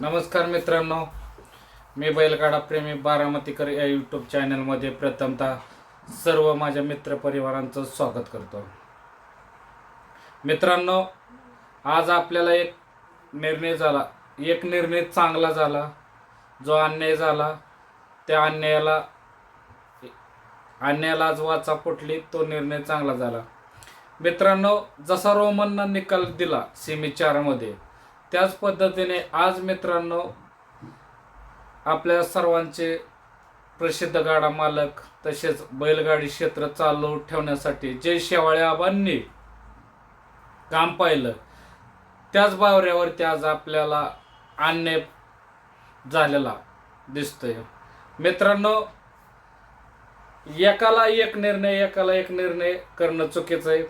नमस्कार मित्रांनो. मी बैलगाडा प्रेमी बारामतीकर या यूट्यूब चॅनलमध्ये प्रथमतः सर्व माझ्या मित्रपरिवारांचं स्वागत करतो. मित्रांनो आज आपल्याला एक निर्णय झाला. एक निर्णय चांगला झाला. जो अन्याय झाला त्या अन्यायाला अन्यायाला आज वाचा फुटली तो निर्णय चांगला झाला. मित्रांनो जसा रोमननं निकाल दिला सेमी चारमध्ये त्याच पद्धतीने आज मित्रांनो आपल्या सर्वांचे प्रसिद्ध गाडा मालक तसेच बैलगाडी क्षेत्र चालू ठेवण्यासाठी जे शेवाळे आबांनी काम पाहिलं. त्याच बावऱ्यावरती आज आपल्याला अन्याय झालेला दिसतोय. मित्रांनो एकाला एक निर्णय एकाला एक निर्णय करणं चुकीचं आहे.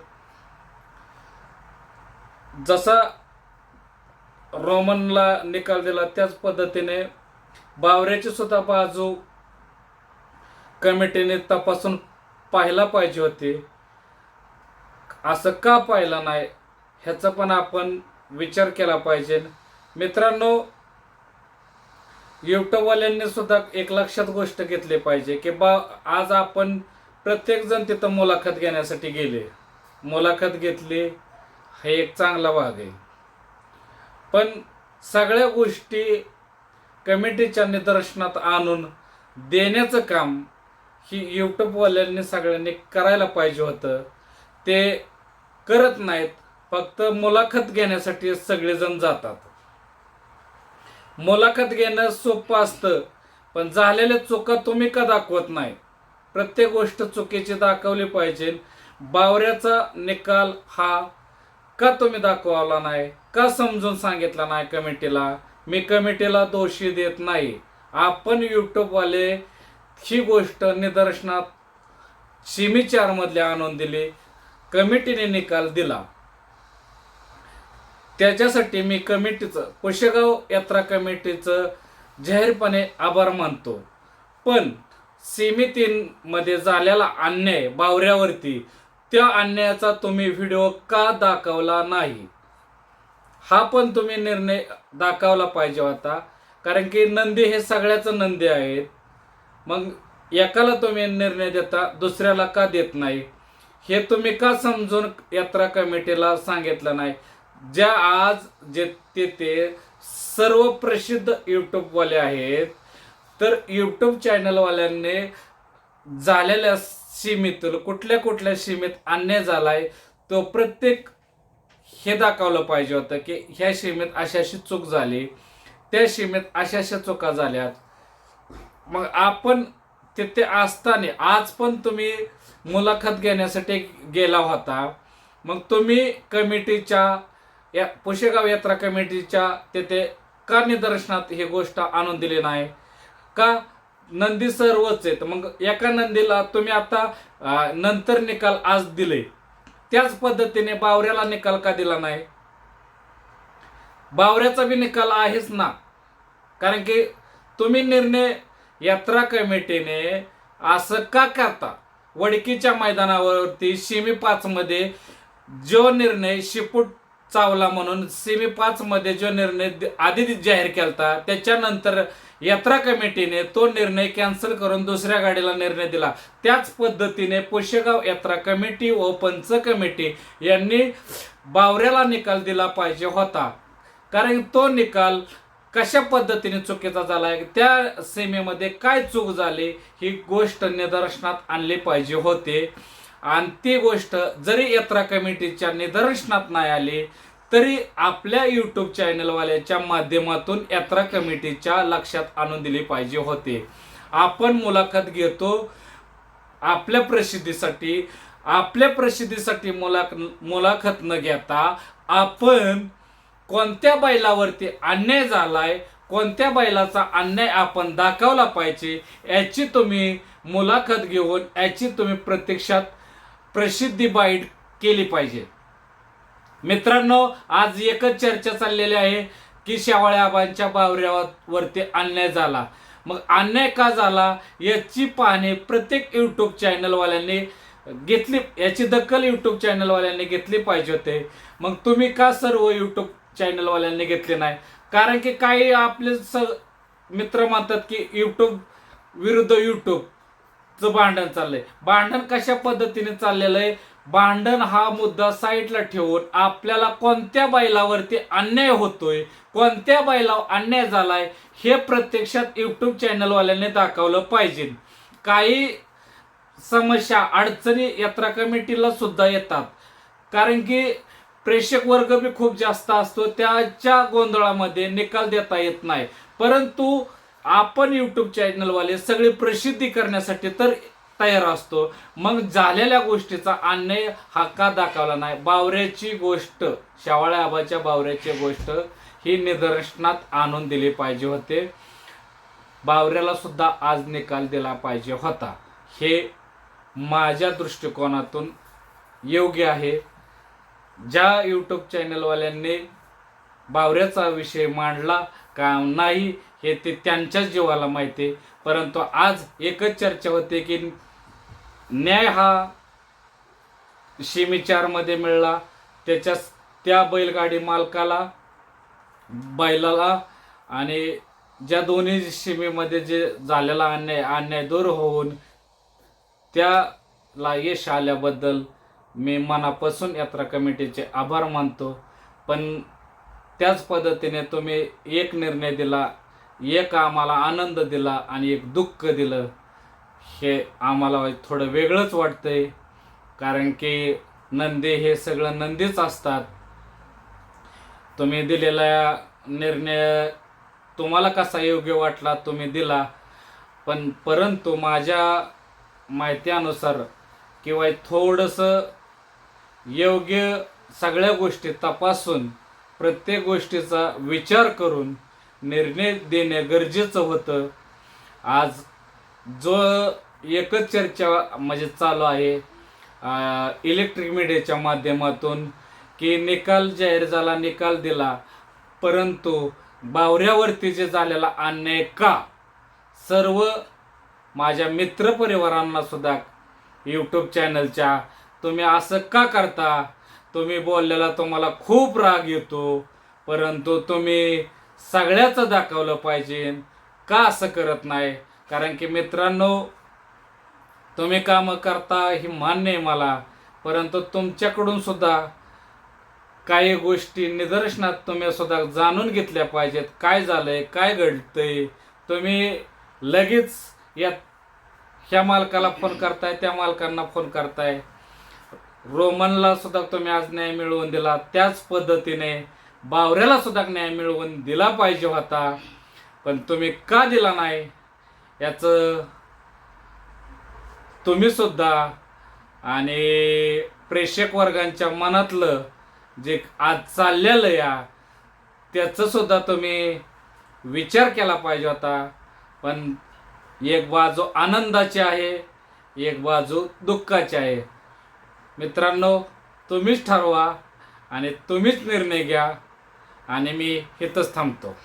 जसा रोमनला निकाल दिला त्याच पद्धतीने. बावऱ्याची सुद्धा बाजू कमिटीने तपासून पाहायला पाहिजे होते. असं का पाहिलं नाही ह्याचा पण आपण विचार केला पाहिजे. मित्रांनो युट्यूबवाल्यांनी सुद्धा एक लक्षात गोष्ट घेतली पाहिजे की बा आज आपण प्रत्येकजण तिथं मुलाखत घेण्यासाठी गेले. मुलाखत घेतली हे एक चांगला भाग आहे. पण सगळ्या गोष्टी कमिटीच्या निदर्शनात आणून देण्याचं काम ही यूट्यूबवाल्यांनी सगळ्यांनी करायला पाहिजे होतं. ते करत नाहीत फक्त मुलाखत घेण्यासाठी सगळेजण जातात. मुलाखत घेणं सोपं असतं पण झालेल्या चुका तुम्ही का दाखवत नाही? प्रत्येक गोष्ट चुकीची दाखवली पाहिजे. बावऱ्याचा निकाल हा का तुम्ही दाखवला नाही? का समजून सांगितला नाही कमिटीला? मी कमिटीला दोषी देत नाही. आपण यूट्यूबवाले ही गोष्ट निदर्शनात शिमी चार मधले आणून दिली. कमिटीने निकाल दिला. त्याच्यासाठी मी कमिटीचं पुशेगाव यात्रा कमिटीचं जाहीरपणे आभार मानतो. पण सेमी मध्ये झालेला अन्याय बावऱ्यावरती त्या अन्यायाचा तुम्ही व्हिडिओ का दाखवला नाही? हा पण तुम्ही निर्णय दाखवला पाहिजे होता. कारण की नंदी हे सगळ्याच नंदी आहेत. मग एकाला तुम्ही निर्णय देता दुसऱ्याला का देत नाही? हे तुम्ही का समजून यात्रा कमिटीला सांगितलं नाही? ज्या आज जे ते ते सर्व प्रसिद्ध यूट्यूबवाले आहेत तर यूट्यूब चॅनलवाल्यांनी झालेल्या सीमेतून कुठल्या कुठल्या सीमेत अन्याय झालाय तो प्रत्येक हे दाखवलं पाहिजे होतं की ह्या सीमेत अशी अशी चूक झाली त्या सीमेत अशा अशा चुका झाल्यात. मग आपण तिथे असताना आज पण तुम्ही मुलाखत घेण्यासाठी गेला होता. मग तुम्ही कमिटीच्या या पुशेगाव यात्रा कमिटीच्या तिथे का निदर्शनात ही गोष्ट आणून दिली नाही? का नंदी सर्वच आहेत. मग एका नंदीला तुम्ही आता नंतर निकाल आज दिले. त्याच पद्धतीने बावऱ्याला निकाल का दिला नाही? बावऱ्याचा बी निकाल आहेच ना. कारण की तुम्ही निर्णय यात्रा कमिटीने असं का करता? वडकीच्या मैदानावरती शिमी पाच मध्ये जो निर्णय शिपूट चावला म्हणून सेमी पाच मध्ये जो निर्णय आधी जाहीर केलता त्याच्यानंतर यात्रा कमिटीने तो निर्णय कॅन्सल करून दुसऱ्या गाडीला निर्णय दिला. त्याच पद्धतीने पुशेगाव यात्रा कमिटी व पंच कमिटी यांनी बावऱ्याला निकाल दिला पाहिजे होता. कारण तो निकाल कशा पद्धतीने चुकीचा झाला आहे त्या सीमेमध्ये काय चूक झाली ही गोष्ट निदर्शनात आणली पाहिजे होते. आणि ती गोष्ट जरी यात्रा कमिटीच्या निदर्शनात नाही आली तरी आपल्या यूट्यूब चॅनलवाल्याच्या माध्यमातून यात्रा कमिटीच्या लक्षात आणून दिली पाहिजे होते. आपण मुलाखत घेतो. आपल्या प्रसिद्धीसाठी आपल्या प्रसिद्धीसाठी मुलाख मुलाखत न घेता आपण कोणत्या बैलावरती अन्याय झालाय कोणत्या बैलाचा अन्याय आपण दाखवला पाहिजे याची तुम्ही मुलाखत घेऊन याची तुम्ही प्रत्यक्षात प्रसिद्धी बाईट केली पाहिजे. मित्रांनो आज एकच चर्चा चाललेली आहे की शेवाळे आबांच्या बावऱ्यावरती अन्याय झाला. मग अन्याय का झाला याची पाहणी प्रत्येक यूट्यूब चॅनलवाल्यांनी घेतली याची दखल यूट्यूब चॅनलवाल्यांनी घेतली पाहिजे होते. मग तुम्ही का सर्व यूट्यूब चॅनलवाल्यांनी घेतले नाही? कारण की काही आपले स मित्र म्हणतात की यूट्यूब विरुद्ध यूट्यूबचं भांडण चाललंय. भांडण कशा पद्धतीने चाललेलं आहे? भांडण हा मुद्दा साईडला ठेवून आपल्याला कोणत्या बैलावरती अन्याय होतोय कोणत्या बैलावर अन्याय झालाय हे प्रत्यक्षात युट्यूब चॅनलवाल्यांनी दाखवलं पाहिजे. काही समस्या अडचणी यात्रा कमिटीला सुद्धा येतात. कारण की प्रेक्षक वर्ग बी खूप जास्त असतो त्याच्या गोंधळामध्ये निकाल देता येत नाही. परंतु आपण युट्यूब चॅनलवाले सगळी प्रसिद्धी करण्यासाठी तर तयार असतो. मग झालेल्या गोष्टीचा अन्याय हा का दाखवला नाही? बावऱ्याची गोष्ट शेवाळ्या आबाच्या बावऱ्याची गोष्ट ही निदर्शनात आणून दिली पाहिजे होते. बावऱ्याला सुद्धा आज निकाल दिला पाहिजे होता. हे माझ्या दृष्टिकोनातून योग्य आहे. ज्या यूट्यूब चॅनलवाल्यांनी बावऱ्याचा विषय मांडला का नाही हे ते त्यांच्याच जीवाला माहिती आहे. परंतु आज एकच चर्चा होते की न्याय हा शिमी चारमध्ये मिळला. त्याच्या त्या बैलगाडी मालकाला बैलाला आणि ज्या दोन्ही शिमीमध्ये जे झालेला अन्याय अन्याय दूर होऊन त्याला यश आल्याबद्दल मी मनापासून यात्रा कमिटीचे आभार मानतो. पण त्याच पद्धतीने तुम्ही एक निर्णय दिला एक आम्हाला आनंद दिला आणि एक दुःख दिलं. हे आम्हाला थोडं वेगळंच वाटतंय. कारण की नंदी हे सगळं नंदीच असतात. तुम्ही दिलेला निर्णय तुम्हाला कसा योग्य वाटला तुम्ही दिला. पण परंतु माझ्या माहितीनुसार किंवा थोडंसं योग्य सगळ्या गोष्टी तपासून प्रत्येक गोष्टीचा विचार करून निर्णय देणे गरजेचं होतं. आज जो एकच चर्चा म्हणजे चालू आहे इलेक्ट्रिक मीडियाच्या माध्यमातून की निकाल जाहीर झाला निकाल दिला परंतु बावऱ्यावरती जे झालेला अन्याय का? सर्व माझ्या मित्रपरिवारांना सुद्धा यूट्यूब चॅनलच्या तुम्ही असं का करता? तुम्ही बोललेला तुम्हाला खूप राग येतो परंतु तुम्ही सगळ्याचं दाखवलं पाहिजे. का असं करत नाही? कारण की मित्रांनो तुम्ही कामं करता ही मान्य आहे मला परंतु तुमच्याकडून सुद्धा काही गोष्टी निदर्शनात तुम्ही सुद्धा जाणून घेतल्या पाहिजेत. काय झालंय काय घडतंय तुम्ही लगेच या ह्या मालकाला फोन करताय त्या मालकांना फोन करताय. रोमनला सुद्धा तुम्ही आज न्याय मिळवून दिला. त्याच पद्धतीने बावऱ्याला सुद्धा न्याय मिळवून दिला पाहिजे होता. पण तुम्ही का दिला नाही? याचं तुम्ही सुद्धा आणि प्रेक्षक वर्गांच्या मनातलं जे आज चाललेलं या त्याचं सुद्धा तुम्ही विचार केला पाहिजे होता. पण एक बाजू आनंदाची आहे एक बाजू दुःखाची आहे. मित्रांनो तुम्हीच ठरवा आणि तुम्हीच निर्णय घ्या आणि मी इथंच थांबतो.